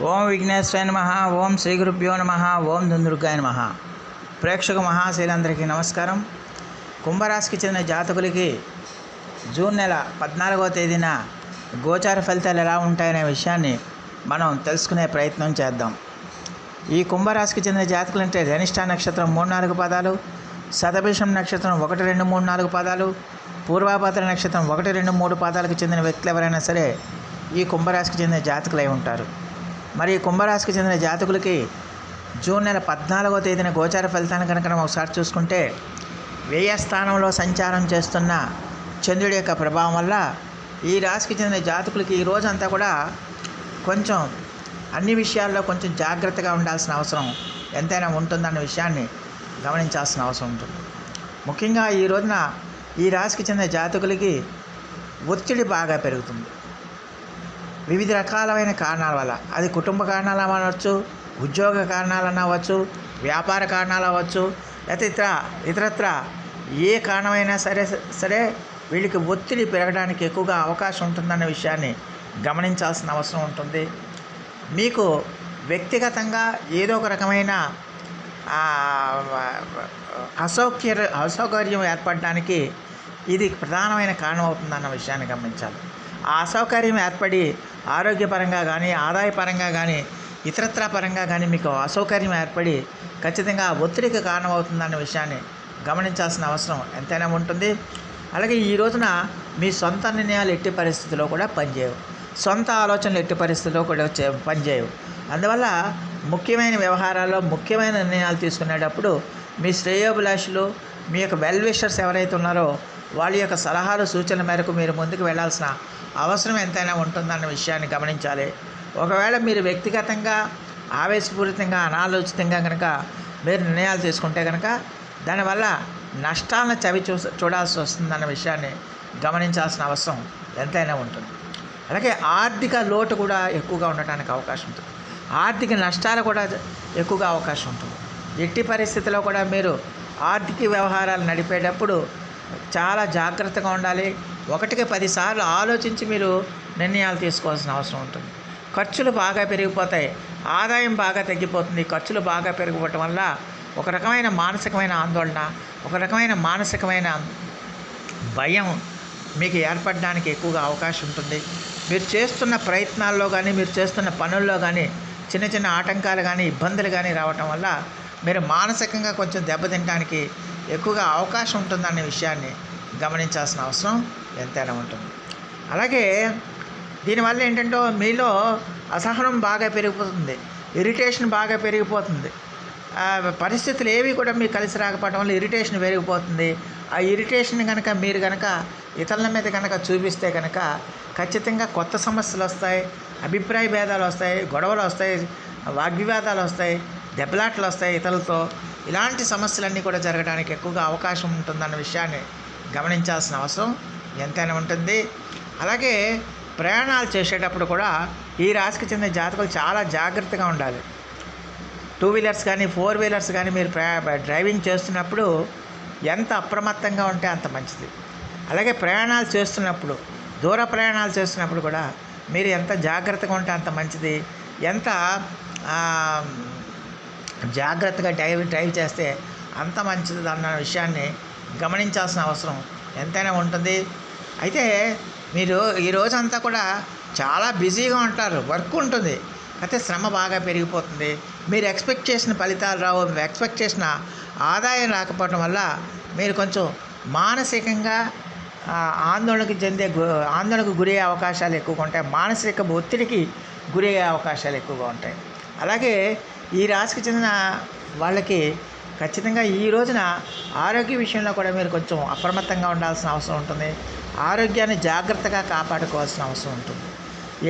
ఓం విఘ్నేశ్వరాయ నమ ఓం శ్రీ గురుభ్యో నమ ఓం దుందుర్గాయ నమ. ప్రేక్షక మహాశైలందరికీ నమస్కారం. కుంభరాశికి చెందిన జాతకులకి జూన్ నెల పద్నాలుగవ తేదీన గోచార ఫలితాలు ఎలా ఉంటాయనే విషయాన్ని మనం తెలుసుకునే ప్రయత్నం చేద్దాం. ఈ కుంభరాశికి చెందిన జాతకులు అంటే ధనిష్ట నక్షత్రం మూడు నాలుగు పదాలు శతభిషం నక్షత్రం ఒకటి రెండు మూడు నాలుగు పదాలు పూర్వాభాద్ర నక్షత్రం ఒకటి రెండు మూడు పాదాలకు చెందిన వ్యక్తులు ఎవరైనా సరే ఈ కుంభరాశికి చెందిన జాతకులై ఉంటారు. మరి కుంభరాశికి చెందిన జాతకులకి జూన్ నెల పద్నాలుగవ తేదీన గోచార ఫలితాన్ని కనుక మనం ఒకసారి చూసుకుంటే వ్యయ స్థానంలో సంచారం చేస్తున్న చంద్రుడి యొక్క ప్రభావం వల్ల ఈ రాశికి చెందిన జాతకులకి ఈ రోజంతా కూడా కొంచెం అన్ని విషయాల్లో కొంచెం జాగ్రత్తగా ఉండాల్సిన అవసరం ఎంతైనా ఉంటుందన్న విషయాన్ని గమనించాల్సిన అవసరం ఉంటుంది. ముఖ్యంగా ఈ రోజున ఈ రాశికి చెందిన జాతకులకి ఒత్తిడి బాగా పెరుగుతుంది. వివిధ రకాలమైన కారణాల వల్ల. అది కుటుంబ కారణాలు అనవచ్చు ఉద్యోగ కారణాలు అవ్వచ్చు వ్యాపార కారణాలు అవ్వచ్చు లేకపోతే ఇతర ఇతరత్ర ఏ కారణమైనా సరే సరే వీళ్ళకి ఒత్తిడి పెరగడానికి ఎక్కువగా అవకాశం ఉంటుందన్న విషయాన్ని గమనించాల్సిన అవసరం ఉంటుంది. మీకు వ్యక్తిగతంగా ఏదో ఒక రకమైన ఆ, అసౌక్య అసౌకర్యం ఏర్పడడానికి ఇది ప్రధానమైన కారణం అవుతుందన్న విషయాన్ని గమనించాలి. ఆ అసౌకర్యం ఏర్పడి ఆరోగ్యపరంగా కానీ ఆదాయపరంగా కానీ ఇతరత్ర పరంగా కానీ మీకు అసౌకర్యం ఏర్పడి ఖచ్చితంగా ఒత్తిడికి కారణమవుతుందన్న విషయాన్ని గమనించాల్సిన అవసరం ఎంతైనా ఉంటుంది. అలాగే ఈ రోజున మీ సొంత నిర్ణయాలు ఎట్టి పరిస్థితుల్లో కూడా పనిచేయవు. సొంత ఆలోచనలు ఎట్టి పరిస్థితుల్లో కూడా పనిచేయవు. అందువల్ల ముఖ్యమైన వ్యవహారాల్లో ముఖ్యమైన నిర్ణయాలు తీసుకునేటప్పుడు మీ శ్రేయోభిలాషులు మీ యొక్క వెల్ విషర్స్ ఎవరైతే ఉన్నారో వాళ్ళ యొక్క సలహాలు సూచనల మేరకు మీరు ముందుకు వెళ్ళాల్సిన అవసరం ఎంతైనా ఉంటుందన్న విషయాన్ని గమనించాలి. ఒకవేళ మీరు వ్యక్తిగతంగా ఆవేశపూరితంగా అనాలోచితంగా కనుక మీరు నిర్ణయాలు తీసుకుంటే కనుక దానివల్ల నష్టాలను చవి చూ చూడాల్సి వస్తుందన్న విషయాన్ని గమనించాల్సిన అవసరం ఎంతైనా ఉంటుంది. అలాగే ఆర్థిక లోటు కూడా ఎక్కువగా ఉండటానికి అవకాశం ఉంటుంది. ఆర్థిక నష్టాలు కూడా ఎక్కువగా అవకాశం ఉంటుంది. ఎట్టి పరిస్థితిలో కూడా మీరు ఆర్థిక వ్యవహారాలు నడిపేటప్పుడు చాలా జాగ్రత్తగా ఉండాలి. ఒకటికి పదిసార్లు ఆలోచించి మీరు నిర్ణయాలు తీసుకోవాల్సిన అవసరం ఉంటుంది. ఖర్చులు బాగా పెరిగిపోతాయి. ఆదాయం బాగా తగ్గిపోతుంది. ఖర్చులు బాగా పెరిగిపోవటం వల్ల ఒక రకమైన మానసికమైన ఆందోళన ఒక రకమైన మానసికమైన భయం మీకు ఏర్పడడానికి ఎక్కువగా అవకాశం ఉంటుంది. మీరు చేస్తున్న ప్రయత్నాల్లో కానీ మీరు చేస్తున్న పనుల్లో కానీ చిన్న చిన్న ఆటంకాలు కానీ ఇబ్బందులు కానీ రావటం వల్ల మీరు మానసికంగా కొంచెం దెబ్బతింటానికి ఎక్కువగా అవకాశం ఉంటుందనే విషయాన్ని గమనించాల్సిన అవసరం ఎంతైనా ఉంటుంది. అలాగే దీనివల్ల ఏంటంటే మీలో అసహనం బాగా పెరిగిపోతుంది ఇరిటేషన్ బాగా పెరిగిపోతుంది. పరిస్థితులు ఏవి కూడా మీకు కలిసి రాకపోవడం వల్ల ఇరిటేషన్ పెరిగిపోతుంది. ఆ ఇరిటేషన్ కనుక మీరు కనుక ఇతరుల మీద కనుక చూపిస్తే కనుక ఖచ్చితంగా కొత్త సమస్యలు వస్తాయి అభిప్రాయ భేదాలు వస్తాయి గొడవలు వస్తాయి వాగ్వివాదాలు వస్తాయి దెబ్బలాట్లు వస్తాయి ఇతరులతో. ఇలాంటి సమస్యలన్నీ కూడా జరగడానికి ఎక్కువగా అవకాశం ఉంటుందన్న విషయాన్ని గమనించాల్సిన అవసరం ఎంతైనా ఉంటుంది. అలాగే ప్రయాణాలు చేసేటప్పుడు కూడా ఈ రాశికి చెందిన జాతకులు చాలా జాగ్రత్తగా ఉండాలి. టూ వీలర్స్ కానీ ఫోర్ వీలర్స్ కానీ మీరు ప్రయా డ్రైవింగ్ చేస్తున్నప్పుడు ఎంత అప్రమత్తంగా ఉంటే అంత మంచిది. అలాగే ప్రయాణాలు చేస్తున్నప్పుడు దూర ప్రయాణాలు చేస్తున్నప్పుడు కూడా మీరు ఎంత జాగ్రత్తగా ఉంటే అంత మంచిది. ఎంత జాగ్రత్తగా డ్రైవ్ డ్రైవ్ చేస్తే అంత మంచిది అన్న విషయాన్ని గమనించాల్సిన అవసరం ఎంతైనా ఉంటుంది. అయితే మీరు ఈ రోజంతా కూడా చాలా బిజీగా ఉంటారు వర్క్ ఉంటుంది. అయితే శ్రమ బాగా పెరిగిపోతుంది. మీరు ఎక్స్పెక్ట్ చేసిన ఫలితాలు రావు మీరు ఎక్స్పెక్ట్ చేసిన ఆదాయం రాకపోవడం వల్ల మీరు కొంచెం మానసికంగా ఆందోళనకు చెందే గు- ఆందోళనకు గురయ్యే అవకాశాలు ఎక్కువగా ఉంటాయి. మానసిక ఒత్తిడికి గురయ్యే అవకాశాలు ఎక్కువగా ఉంటాయి. అలాగే ఈ రాశికి చెందిన వాళ్ళకి ఖచ్చితంగా ఈ రోజున ఆరోగ్య విషయంలో కూడా మీరు కొంచెం అప్రమత్తంగా ఉండాల్సిన అవసరం ఉంటుంది. ఆరోగ్యాన్ని జాగ్రత్తగా కాపాడుకోవాల్సిన అవసరం ఉంటుంది.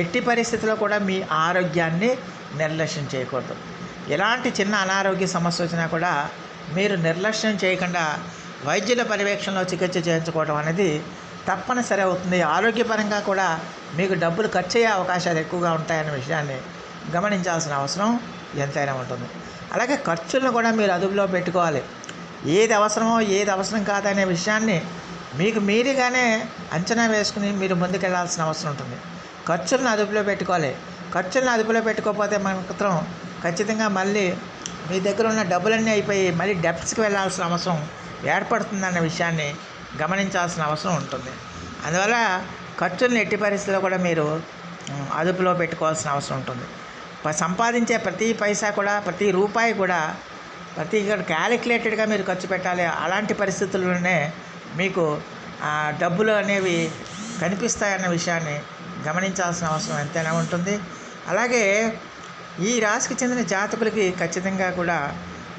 ఎట్టి పరిస్థితుల్లో కూడా మీ ఆరోగ్యాన్ని నిర్లక్ష్యం చేయకూడదు. ఎలాంటి చిన్న అనారోగ్య సమస్య వచ్చినా కూడా మీరు నిర్లక్ష్యం చేయకుండా వైద్యుల పర్యవేక్షణలో చికిత్స చేయించుకోవడం అనేది తప్పనిసరి అవుతుంది. ఆరోగ్యపరంగా కూడా మీకు డబ్బులు ఖర్చు అయ్యే అవకాశాలు ఎక్కువగా ఉంటాయనే విషయాన్ని గమనించాల్సిన అవసరం ఎంతైనా ఉంటుంది. అలాగే ఖర్చులను కూడా మీరు అదుపులో పెట్టుకోవాలి. ఏది అవసరమో ఏది అవసరం కాదనే విషయాన్ని మీకు మీరుగానే అంచనా వేసుకుని మీరు ముందుకెళ్ళాల్సిన అవసరం ఉంటుంది. ఖర్చులను అదుపులో పెట్టుకోవాలి. ఖర్చులను అదుపులో పెట్టుకోకపోతే మాత్రం ఖచ్చితంగా మళ్ళీ మీ దగ్గర ఉన్న డబ్బులన్నీ అయిపోయి మళ్ళీ డెప్స్కి వెళ్ళాల్సిన అవసరం ఏర్పడుతుందన్న విషయాన్ని గమనించాల్సిన అవసరం ఉంటుంది. అందువల్ల ఖర్చులను ఎట్టి పరిస్థితుల్లో కూడా మీరు అదుపులో పెట్టుకోవాల్సిన అవసరం ఉంటుంది. సంపాదించే ప్రతి పైసా కూడా ప్రతి రూపాయి కూడా ప్రతి క్యాలిక్యులేటెడ్గా మీరు ఖర్చు పెట్టాలి. అలాంటి పరిస్థితుల్లోనే మీకు ఆ, డబ్బులు అనేవి కనిపిస్తాయన్న విషయాన్ని గమనించాల్సిన అవసరం ఎంతైనా ఉంటుంది. అలాగే ఈ రాశికి చెందిన జాతకులకి ఖచ్చితంగా కూడా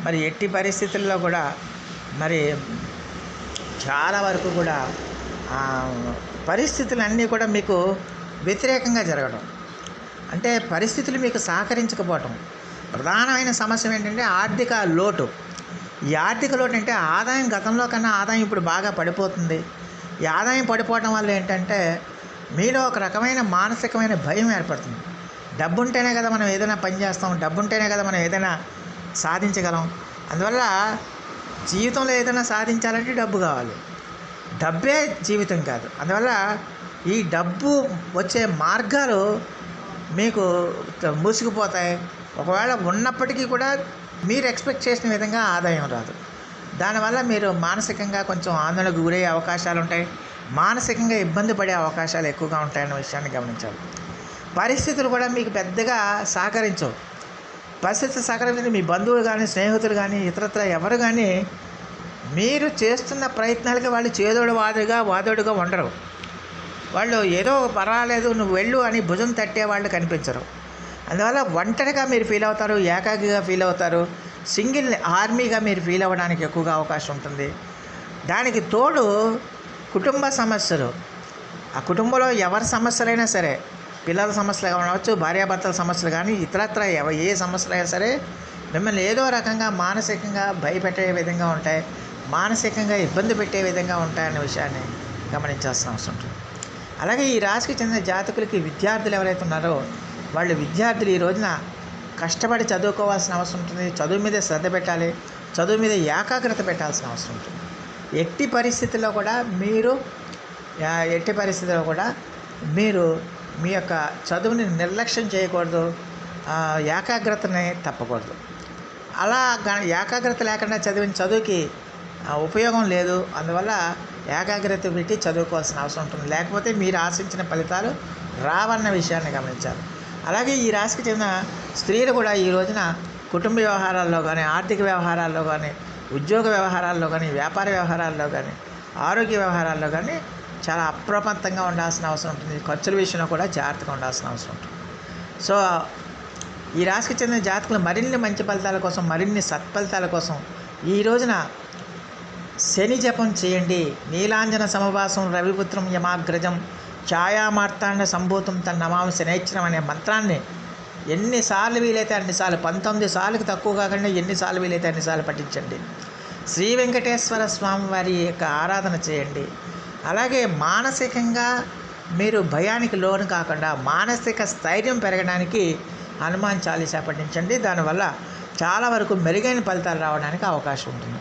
మరి ఎట్టి పరిస్థితుల్లో కూడా మరి చాలా వరకు కూడా పరిస్థితులన్నీ కూడా మీకు వ్యతిరేకంగా జరగడం. అంటే పరిస్థితులు మీకు సహకరించకపోవటం. ప్రధానమైన సమస్య ఏంటంటే ఆర్థిక లోటు. ఈ ఆర్థిక లోటు అంటే ఆదాయం గతంలో కన్నా ఆదాయం ఇప్పుడు బాగా పడిపోతుంది. ఈ ఆదాయం పడిపోవడం వల్ల ఏంటంటే మీలో ఒక రకమైన మానసికమైన భయం ఏర్పడుతుంది. డబ్బు ఉంటేనే కదా మనం ఏదైనా పని చేస్తాం డబ్బు ఉంటేనే కదా మనం ఏదైనా సాధించగలం. అందువల్ల జీవితంలో ఏదైనా సాధించాలంటే డబ్బు కావాలి. డబ్బే జీవితం కాదు. అందువల్ల ఈ డబ్బు వచ్చే మార్గాలు మీకు మూసుకుపోతాయి. ఒకవేళ ఉన్నప్పటికీ కూడా మీరు ఎక్స్పెక్ట్ చేసిన విధంగా ఆదాయం రాదు. దానివల్ల మీరు మానసికంగా కొంచెం ఆందోళనకు గురయ్యే అవకాశాలు ఉంటాయి. మానసికంగా ఇబ్బంది పడే అవకాశాలు ఎక్కువగా ఉంటాయన్న విషయాన్ని గమనించాలి. పరిస్థితులు కూడా మీకు పెద్దగా సహకరించవు. పరిస్థితులు సహకరించిన మీ బంధువులు కానీ స్నేహితులు కానీ ఇతరత్ర ఎవరు కానీ మీరు చేస్తున్న ప్రయత్నాలకి వాళ్ళు చేదోడు వాదుగా వాదోడుగా ఉండరు. వాళ్ళు ఏదో పర్వాలేదు నువ్వు వెళ్ళు అని భుజం తట్టే వాళ్ళు కనిపించరు. అందువల్ల ఒంటరిగా మీరు ఫీల్ అవుతారు ఏకాకిగా ఫీల్ అవుతారు సింగిల్ ఆర్మీగా మీరు ఫీల్ అవ్వడానికి ఎక్కువగా అవకాశం ఉంటుంది. దానికి తోడు కుటుంబ సమస్యలు. ఆ కుటుంబంలో ఎవరి సమస్యలైనా సరే పిల్లల సమస్యలు కావచ్చు భార్యాభర్తల సమస్యలు కానీ ఇతరత్ర ఎవ ఏ సమస్యలైనా సరే మిమ్మల్ని ఏదో రకంగా మానసికంగా భయపెట్టే విధంగా ఉంటాయి మానసికంగా ఇబ్బంది పెట్టే విధంగా ఉంటాయనే విషయాన్ని గమనించాల్సిన అవసరం ఉంటుంది. అలాగే ఈ రాశికి చెందిన జాతకులకి విద్యార్థులు ఎవరైతే ఉన్నారో వాళ్ళు విద్యార్థులు ఈ రోజున కష్టపడి చదువుకోవాల్సిన అవసరం ఉంటుంది. చదువు మీద శ్రద్ధ పెట్టాలి. చదువు మీద ఏకాగ్రత పెట్టాల్సిన అవసరం ఉంటుంది. ఎట్టి పరిస్థితుల్లో కూడా మీరు ఎట్టి పరిస్థితుల్లో కూడా మీరు మీ యొక్క చదువుని నిర్లక్ష్యం చేయకూడదు. ఏకాగ్రతని తప్పకూడదు. అలా ఏకాగ్రత లేకుండా చదివిన చదువుకి ఉపయోగం లేదు. అందువల్ల ఏకాగ్రత పెట్టి చదువుకోవాల్సిన అవసరం ఉంటుంది. లేకపోతే మీరు ఆశించిన ఫలితాలు రావన్న విషయాన్ని గమనించాలి. అలాగే ఈ రాశికి చెందిన స్త్రీలు కూడా ఈ రోజున కుటుంబ వ్యవహారాల్లో కానీ ఆర్థిక వ్యవహారాల్లో కానీ ఉద్యోగ వ్యవహారాల్లో కానీ వ్యాపార వ్యవహారాల్లో కానీ ఆరోగ్య వ్యవహారాల్లో కానీ చాలా అప్రమత్తంగా ఉండాల్సిన అవసరం ఉంటుంది. ఖర్చుల విషయంలో కూడా జాగ్రత్తగా ఉండాల్సిన అవసరం ఉంటుంది. సో ఈ రాశికి చెందిన జాతకులు మరిన్ని మంచి ఫలితాల కోసం మరిన్ని సత్ఫలితాల కోసం ఈ రోజున శని జపం చేయండి. నీలాంజన సమవాసం రవిపుత్రం యమాగ్రజం ఛాయామార్తాండ సంభూతం తన నమామి శనేశ్వరం అనే మంత్రాన్ని ఎన్నిసార్లు వీలైతే అన్నిసార్లు పంతొమ్మిది సార్లకు తక్కువ కాకుండా ఎన్నిసార్లు వీలైతే అన్నిసార్లు పఠించండి. శ్రీ వెంకటేశ్వర స్వామి వారి యొక్క ఆరాధన చేయండి. అలాగే మానసికంగా మీరు భయానికి లోను కాకుండా మానసిక స్థైర్యం పెరగడానికి హనుమాన్ చాలీసా పఠించండి. దానివల్ల చాలా వరకు మెరుగైన ఫలితాలు రావడానికి అవకాశం ఉంటుంది.